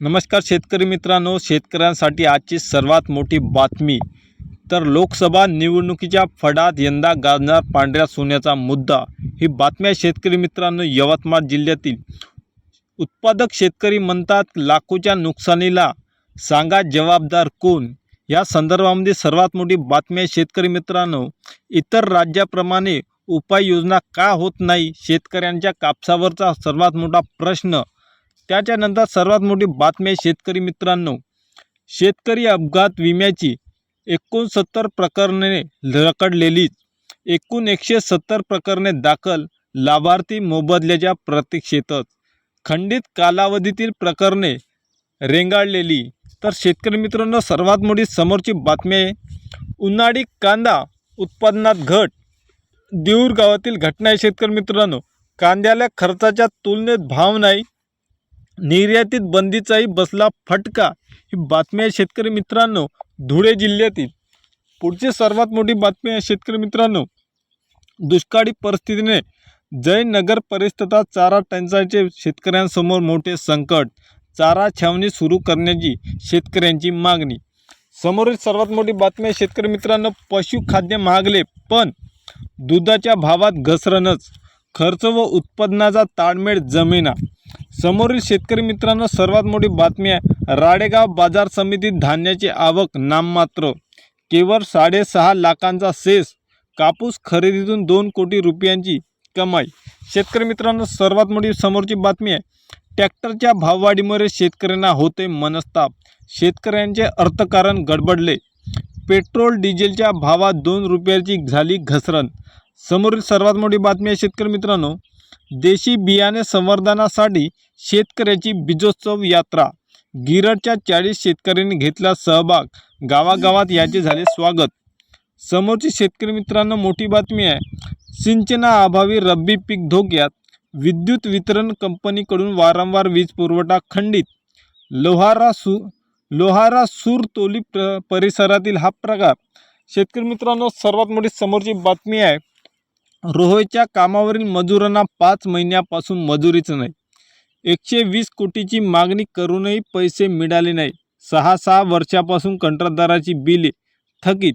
नमस्कार शेतकरी मित्रांनो शेतकऱ्यांसाठी आजची सर्वात मोठी बातमी. तर लोकसभा निवडणुकीच्या फडात यंदा गाजणार पांढऱ्या सोन्याचा मुद्दा. ही बातमी शेतकरी मित्रांनो यवतमाळ जिल्ह्यातील. उत्पादक शेतकरी म्हणतात लाखोच्या नुकसानीला सांगा जबाबदार कोण? या संदर्भामध्ये सर्वात मोठी बातमी आहे शेतकरी मित्रांनो इतर राज्याप्रमाणे उपाययोजना का होत नाही? शेतकऱ्यांच्या कापसावरचा सर्वात मोठा प्रश्न त्याच्यानंतर सर्वात मोठी बातमी आहे शेतकरी मित्रांनो. शेतकरी अपघात विम्याची एकोणसत्तर प्रकरणे रकडलेली एकूण एकशे सत्तर प्रकरणे दाखल. लाभार्थी मोबदल्याच्या प्रतीक्षेतच. खंडित कालावधीतील प्रकरणे रेंगाळलेली. तर शेतकरी मित्रांनो सर्वात मोठी समोरची बातमी आहे. उन्हाळी कांदा उत्पादनात घट. देऊर गावातील घटना आहे शेतकरी मित्रांनो. कांद्याला खर्चाच्या तुलनेत भाव नाही. निर्यातीत बंदीचाही बसला फटका. ही बातमी आहे शेतकरी मित्रांनो धुळे जिल्ह्यातील. पुढची सर्वात मोठी बातमी आहे शेतकरी मित्रांनो दुष्काळी परिस्थितीने जयनगर परिसरात चारा टंचाईचे शेतकऱ्यांसमोर मोठे संकट. चारा छावणी सुरू करण्याची शेतकऱ्यांची मागणी. समोरील सर्वात मोठी बातमी आहे शेतकरी मित्रांनो पशुखाद्य महागले पण दुधाच्या भावात घसरणच. खर्च व उत्पन्नाचा ताळमेळ जमेना. समोरील शेतकरी मित्रांनो सर्वात मोठी बातमी आहे राडेगाव बाजार समितीत धान्याची आवक नाममात्र. केवळ साडेसहा लाखांचा सेस कापूस खरेदीतून दोन कोटी रुपयांची कमाई. शेतकरी मित्रांनो सर्वात मोठी समोरची बातमी आहे ट्रॅक्टरच्या भाववाढीमुळे शेतकऱ्यांना होते मनस्ताप. शेतकऱ्यांचे अर्थकारण गडबडले. पेट्रोल डिझेलच्या भावात दोन रुपयाची झाली घसरण. समोरील सर्वात मोठी बातमी आहे शेतकरी मित्रांनो. देशी बियाणे संवर्धनासाठी शेतकऱ्याची बीजोत्सव यात्रा. गिरडच्या चाळीस शेतकऱ्यांनी घेतला सहभाग. गावागावात याचे झाले स्वागत. समोरची शेतकरी मित्रांनो मोठी बातमी आहे. सिंचनाअभावी रब्बी पीक धोक्यात. विद्युत वितरण कंपनीकडून वारंवार वीज पुरवठा खंडित. लोहारा सु लोहारा सूरतोली प्र परिसरातील हा प्रकार. शेतकरी मित्रांनो सर्वात मोठी समोरची बातमी आहे. रोहच्या कामावरील मजुरांना पाच महिन्यापासून मजुरीच नाही. एकशे वीस कोटीची मागणी करूनही पैसे मिळाले नाही. सहा सहा वर्षापासून कंत्राटदाराची बिले थकीत.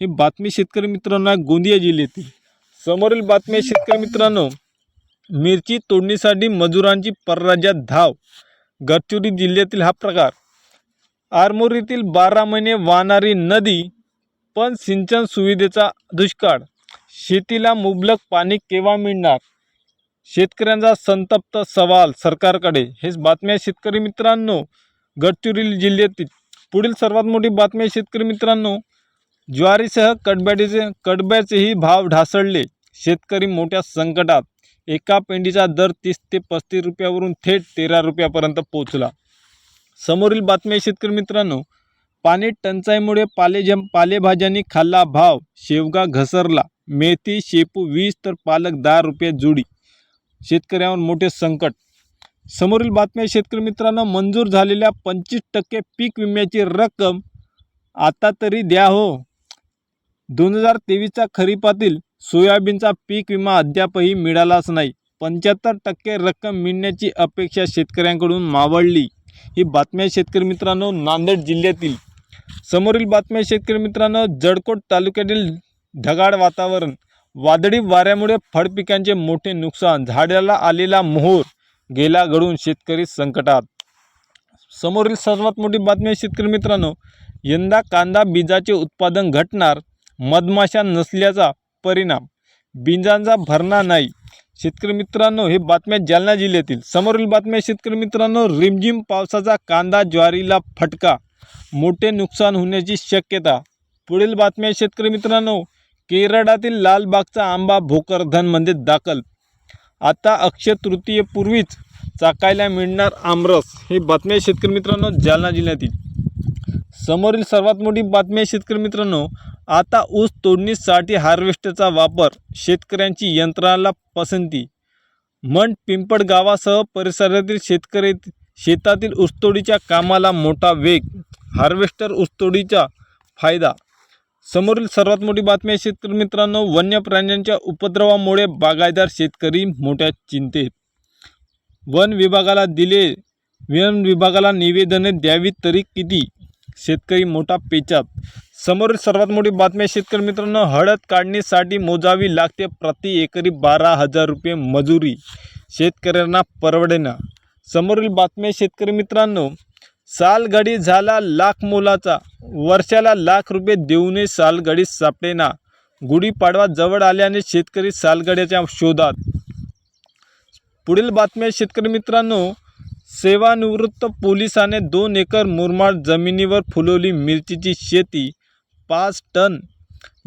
ही बातमी शेतकरी मित्रांनो गोंदिया जिल्ह्यातील. समोरील बातमी शेतकरी मित्रांनो. मिरची तोडणीसाठी मजुरांची परराज्यात धाव. गडचिरोली जिल्ह्यातील हा प्रकार. आरमोरीतील बारा महिने वाहणारी नदी पण सिंचन सुविधेचा दुष्काळ. शेतीला मुबलक पाणी केव्हा मिळणार? शेतकऱ्यांचा संतप्त सवाल सरकारकडे. हेच बातम्या शेतकरी मित्रांनो. गडचिरोली जिल्ह्यातील पुढील सर्वात मोठी बातमी आहे शेतकरी मित्रांनो. ज्वारीसह कडब्याचे कडब्याचेही भाव ढासळले. शेतकरी मोठ्या संकटात. एका पेंडीचा दर तीस ते पस्तीस रुपयावरून थेट तेरा रुपयापर्यंत पोहोचला. समोरील बातमी आहे शेतकरी मित्रांनो. पाणी टंचाईमुळे पालेज पालेभाज्यांनी खाल्ला भाव. शेवगा घसरला. मेथी शेपू वीस तर पालक दहा रुपये जोडी. शेतकऱ्यांवर मोठे संकट. समोरील बातम्या शेतकरी मित्रांनो मंजूर झालेल्या पंचवीस टक्के पीक विम्याची रक्कम आता तरी द्या हो. दोन हजार तेवीसच्या खरीपातील सोयाबीनचा पीक विमा अद्यापही मिळालाच नाही. पंच्याहत्तर टक्के रक्कम मिळण्याची अपेक्षा शेतकऱ्यांकडून मावळली. ही बातम्या शेतकरी मित्रांनो नांदेड जिल्ह्यातील. समोरील बातम्या शेतकरी मित्रांनो जळकोट तालुक्यातील ढगाळ वातावरण वादळी वाऱ्यामुळे फळपिकांचे मोठे नुकसान झाडाला आलेला मोहोर गेला घडून शेतकरी संकटात. समोरील सर्वात मोठी बातमी आहे शेतकरी मित्रांनो यंदा कांदा बीजाचे उत्पादन घटणार मधमाशा नसल्याचा परिणाम. बीजांचा भरणा नाही. शेतकरी मित्रांनो हे बातम्या जालना जिल्ह्यातील. समोरील बातम्या शेतकरी मित्रांनो रिमझिम पावसाचा कांदा ज्वारीला फटका. मोठे नुकसान होण्याची शक्यता. पुढील बातम्या शेतकरी मित्रांनो केरळातील लालबागचा आंबा भोकरधनमध्ये दाखल. आता अक्षय तृतीयेपूर्वीच चाकायला मिळणार आमरस हे बातम्या शेतकरी मित्रांनो जालना जिल्ह्यातील. समोरील सर्वात मोठी बातमी आहे शेतकरी मित्रांनो आता ऊस तोडणीसाठी हार्वेस्टरचा वापर शेतकऱ्यांची यंत्राला पसंती. मन पिंपळ गावासह परिसरातील शेतकरी शेतातील ऊसतोडीच्या कामाला मोठा वेग हार्वेस्टर ऊसतोडीचा फायदा. समोरील सर्वात मोठी बातमी आहे शेतकरी मित्रांनो वन्य प्राण्यांच्या उपद्रवामुळे बागायदार शेतकरी मोठ्या चिंतेत. वन विभागाला दिले वन विभागाला निवेदने द्यावीत तरी किती? शेतकरी मोठा पेचात. समोरील सर्वात मोठी बातमी आहे शेतकरी मित्रांनो हळद काढणीसाठी मोजावी लागते प्रति एकरी बारा हजार रुपये मजुरी. शेतकऱ्यांना परवडेना. समोरील बातमी आहे शेतकरी मित्रांनो सालगडी झाला लाख मोलाचा. वर्षाला लाख रुपये देऊनही सालगडी सापडेना. गुढीपाडवा जवळ आल्याने शेतकरी सालगड्याच्या शोधात. पुढील बातम्या शेतकरी मित्रांनो सेवानिवृत्त पोलिसाने दोन एकर मुरमाड जमिनीवर फुलवली मिरचीची शेती. पाच टन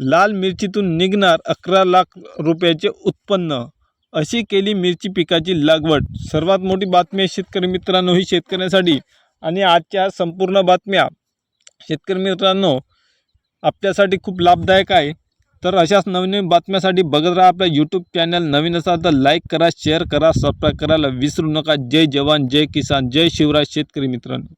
लाल मिरचीतून निघणार अकरा लाख रुपयाचे उत्पन्न. अशी केली मिरची पिकाची लागवड. सर्वात मोठी बातमी आहे शेतकरी मित्रांनो ही शेतकऱ्यांसाठी. आणि आजच्या संपूर्ण बातम्या शेतकरी मित्रांनो आपल्यासाठी खूप लाभदायक आहे. तर अशाच नवीन बातम्यासाठी बघत राहा आपल्या यूट्यूब चॅनल नवीन असाल तर लाईक करा शेअर करा सबस्क्राईब करायला विसरू नका. जय जवान जय किसान जय शिवराज शेतकरी मित्रांनो.